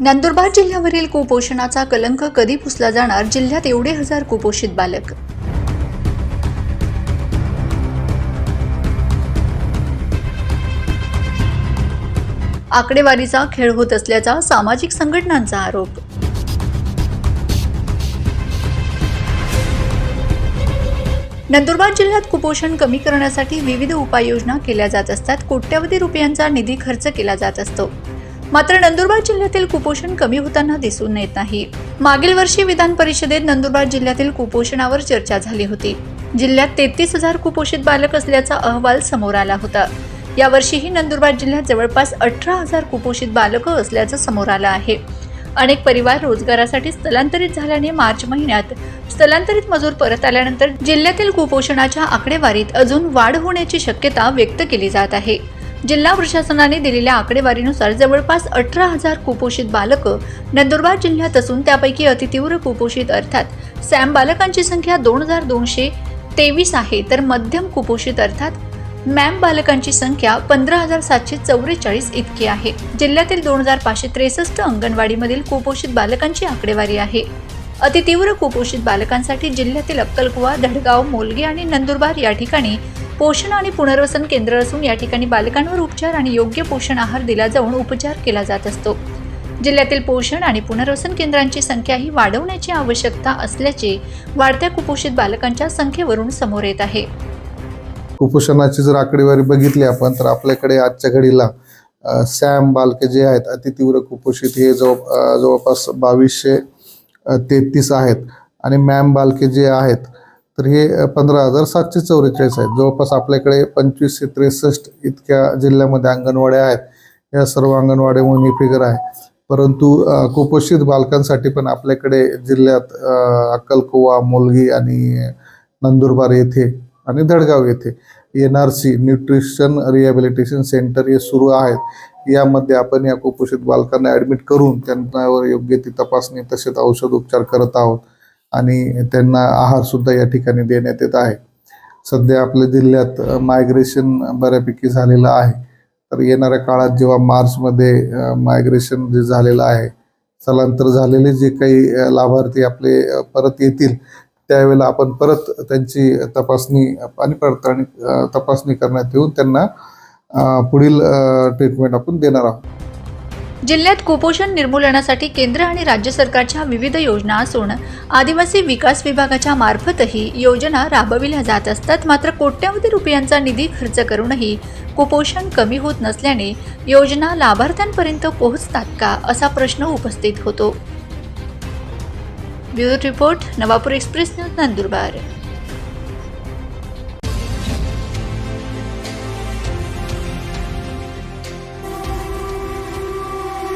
नंदुरबार जिल्ह्यावरील कुपोषणाचा कलंक कधी पुसला जाणार? जिल्ह्यात एवढे हजार कुपोषित बालक. आकडेवारीचा खेळ होत असल्याचा सामाजिक संघटनांचा आरोप. नंदुरबार जिल्ह्यात कुपोषण कमी करण्यासाठी विविध उपाययोजना केल्या जात असतात. कोट्यवधी रुपयांचा निधी खर्च केला जात असतो. मात्र नंदुरबार जिल्ह्यातील कुपोषण कमी होताना दिसून येत नाही. मागील वर्षी विधान परिषदेत नंदुरबार जिल्ह्यातील कुपोषणावर चर्चा झाली होती. जिल्ह्यात तेहतीस हजार कुपोषित बालक असल्याचा अहवाल समोर आला होता. यावर्षीही नंदुरबार जिल्ह्यात जवळपास अठरा हजार कुपोषित बालकं असल्याचं समोर आलं आहे. अनेक परिवार रोजगारासाठी स्थलांतरित झाल्याने मार्च महिन्यात स्थलांतरित मजूर परत आल्यानंतर जिल्ह्यातील कुपोषणाच्या आकडेवारीत अजून वाढ होण्याची शक्यता व्यक्त केली जात आहे. जिल्हा प्रशासनाने दिलेल्या आकडेवारीनुसार जवळपास अठरा हजार कुपोषित बालकं नंदुरबार जिल्ह्यात असून त्यापैकी अतितीव्र कुपोषित अर्थात सॅम बालकांची संख्या दोन हजार दोनशे तेवीस आहे तर मध्यम कुपोषित अर्थात मॅम बालकांची संख्या पंधरा हजार सातशे चौवेचाळीस इतकी आहे. जिल्ह्यातील दोन हजार पाचशे त्रेसष्ट अंगणवाडीमधील कुपोषित बालकांची आकडेवारी आहे. अतितीव्र कुपोषित बालकांसाठी जिल्ह्यातील अक्कलकुवा धडगाव मोलगे आणि नंदुरबार या ठिकाणी पोषण आणि पुनर्वसन केंद्र असून या ठिकाणी बालकांवर उपचार आणि योग्य पोषण आहार दिला जाऊन उपचार केला जात असतो. जिल्ह्यातील पोषण आणि पुनर्वसन केंद्रांची संख्याही वाढवण्याची आवश्यकता असल्याचे वाढत्या कुपोषित बालकांच्या संख्येवरून समोर येत आहे. कुपोषणाची जर आकडेवारी बघितली आपण तर आपल्याकडे आजच्या घडीला सॅम बालके जे आहेत अतितीव्र कुपोषित हे जवळ जवळपास बावीसशे तेहतीस आहेत. आणि मॅम बालके जे आहेत तर हे पंधरा हजार सातशे चौवेचाळीस आहेत. जवळपास आपल्याकडे पंचवीसशे त्रेसष्ट इतक्या जिल्ह्यामध्ये अंगणवाड्या आहेत. या सर्व अंगणवाड्यामधून ही फिगर आहे. परंतु कुपोषित बालकांसाठी पण आपल्याकडे जिल्ह्यात अक्कलकोवा अक्कलकुवा मोलगी आणि नंदुरबार येथे आणि धडगाव येथे N R C nutrition rehabilitation centre हे सुरू आहेत. यामध्ये आपण या कुपोषित बालकांना ॲडमिट करून त्यांच्यावर योग्य ती तपासणी तसेच औषध उपचार करत आहोत. आणि त्यांना आहारसुद्धा या ठिकाणी देण्यात येत आहे. सध्या आपल्या जिल्ह्यात मायग्रेशन बऱ्यापैकी झालेलं आहे. तर येणाऱ्या काळात जेव्हा मार्चमध्ये मायग्रेशन जे झालेलं आहे स्थलांतर झालेले जे काही लाभार्थी आपले परत येतील त्यावेळेला आपण परत त्यांची तपासणी आणि पडताळणी तपासणी करण्यात येऊन त्यांना पुढील ट्रीटमेंट आपण देणार आहोत. जिल्ह्यात कुपोषण निर्मूलनासाठी केंद्र आणि राज्य सरकारच्या विविध योजना असून आदिवासी विकास विभागाच्या मार्फतही योजना राबविल्या जात असतात. मात्र कोट्यवधी रुपयांचा निधी खर्च करूनही कुपोषण कमी होत नसल्याने योजना लाभार्थ्यांपर्यंत पोहोचतात का असा प्रश्न उपस्थित होतो. Bureau report Navapur express news Nandurbar.